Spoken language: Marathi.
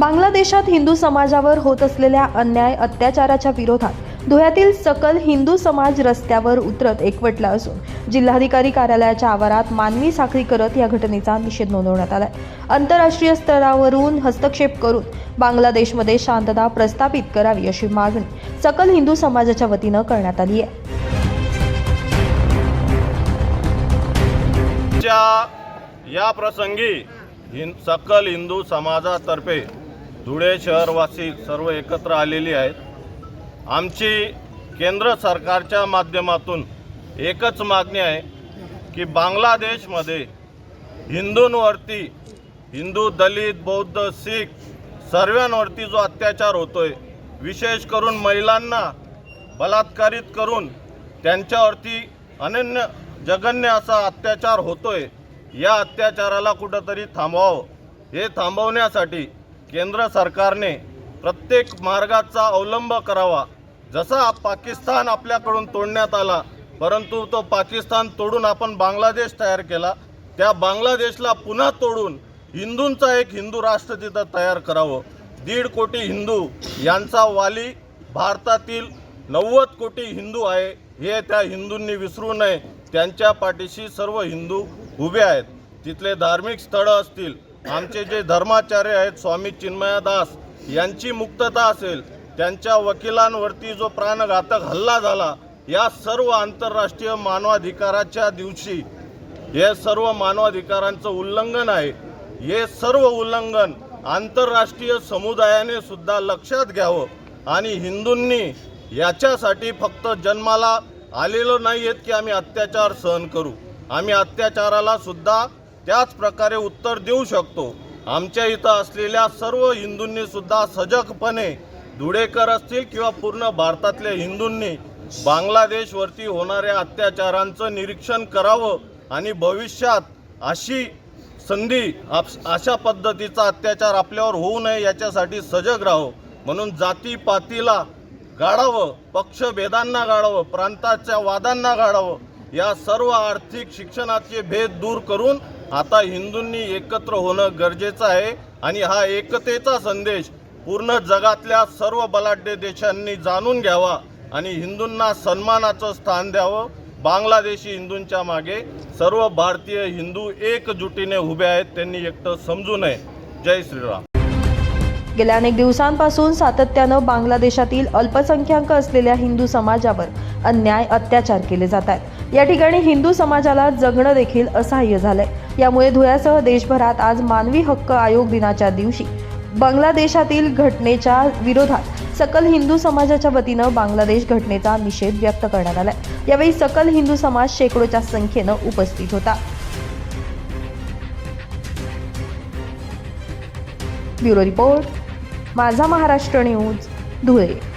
बांगलादेशात हिंदू समाजावर होत असलेल्या अन्याय अत्याचाराच्या विरोधात धुळ्यातील सकल हिंदू समाज रस्त्यावर उतरत एकवटला असून जिल्हाधिकारी कार्यालयाच्या आवारात मानवी साखळी करत या घटनेचा निषेध नोंदवण्यात आलाय. आंतरराष्ट्रीय स्तरावरून हस्तक्षेप करून बांगलादेशमध्ये शांतता प्रस्थापित करावी अशी मागणी सकल हिंदू समाजाच्या वतीनं करण्यात आली आहे. या प्रसंगी हिं सकल हिंदू समाजातर्फे धुळे शहरवासी सर्व एकत्र आलेली आहेत. आमची केंद्र सरकारच्या माध्यमातून एकच मागणी आहे की बांगलादेशमध्ये हिंदूंवरती हिंदू दलित बौद्ध शीख सर्वांवरती जो अत्याचार होतोय विशेष करून महिलांना बलात्कारित करून त्यांच्यावरती अनन्य जगन्य असा अत्याचार होतोय या अत्याचाराला कुठंतरी थांबवावं. हे थांबवण्यासाठी केंद्र सरकारने प्रत्येक मार्गाचा अवलंब करावा. जसा पाकिस्तान आपल्याकडून तोडण्यात आला परंतु तो पाकिस्तान तोडून आपण बांगलादेश तयार केला. त्या बांगलादेशला पुन्हा तोडून हिंदूंचा एक हिंदू राष्ट्र तिथं तयार करावं. दीड कोटी हिंदू यांचा वाली भारतातील नव्वद कोटी हिंदू आहे. हे त्या हिंदूंनी विसरू नये. त्यांच्या पाठीशी सर्व हिंदू उभे आहेत. तिथले धार्मिक स्थळं असतील. आमचे जे धर्माचार्य आहेत स्वामी चिन्मयादास यांची मुक्तता असेल. त्यांच्या वकिलांवरती जो प्राणघातक हल्ला झाला या सर्व आंतरराष्ट्रीय मानवाधिकाराच्या दिवशी हे सर्व मानवाधिकारांचं उल्लंघन आहे. हे सर्व उल्लंघन आंतरराष्ट्रीय समुदायाने सुद्धा लक्षात घ्यावं आणि हिंदूंनी याच्यासाठी फक्त जन्माला आलेलो नाही आहेत की आम्ही अत्याचार सहन करू. आम्ही अत्याचाराला सुद्धा त्याच प्रकारे उत्तर देऊ शकतो. आमच्या इथं असलेल्या सर्व हिंदूंनी सुद्धा सजगपणे धुळेकर असतील किंवा पूर्ण भारतातल्या हिंदूंनी बांगलादेशवरती होणाऱ्या अत्याचारांचं निरीक्षण करावं आणि भविष्यात अशी संधी आप- अशा पद्धतीचा अत्याचार आपल्यावर होऊ नये याच्यासाठी सजग राहावं. म्हणून जातीपातीला गाडावं पक्षभेदांना गाडावं प्रांताच्या वादांना गाडावं या सर्व आर्थिक शिक्षणाचे भेद दूर करून आता हिंदूंनी एकत्र होणं गरजेचं आहे. आणि हा एकतेचा संदेश पूर्ण जगातल्या सर्व बलाढ्य देशांनी जाणून घ्यावा आणि हिंदूंना सन्मानाचं स्थान द्यावं. बांगलादेशी हिंदूंच्या मागे सर्व भारतीय हिंदू एकजुटीने उभे आहेत त्यांनी एकटं समजू नये. जय श्रीराम. गेल्या अनेक दिवसांपासून सातत्यानं बांगलादेशातील अल्पसंख्याक असलेल्या हिंदू समाजावर अन्याय अत्याचार केले जात आहेत. या ठिकाणी हिंदू समाजाला जगणं देखील असहाय्य झालंय. यामुळे धुळ्यासह देशभरात आज मानवी हक्क आयोग दिनाच्या दिवशी बांगलादेशातील घटनेच्या विरोधात सकल हिंदू समाजाच्या वतीनं बांगलादेश घटनेचा निषेध व्यक्त करण्यात आला यावेळी सकल हिंदू समाज शेकडोच्या संख्येनं उपस्थित होता. ब्युरो रिपोर्ट माझा महाराष्ट्र न्यूज धुळे.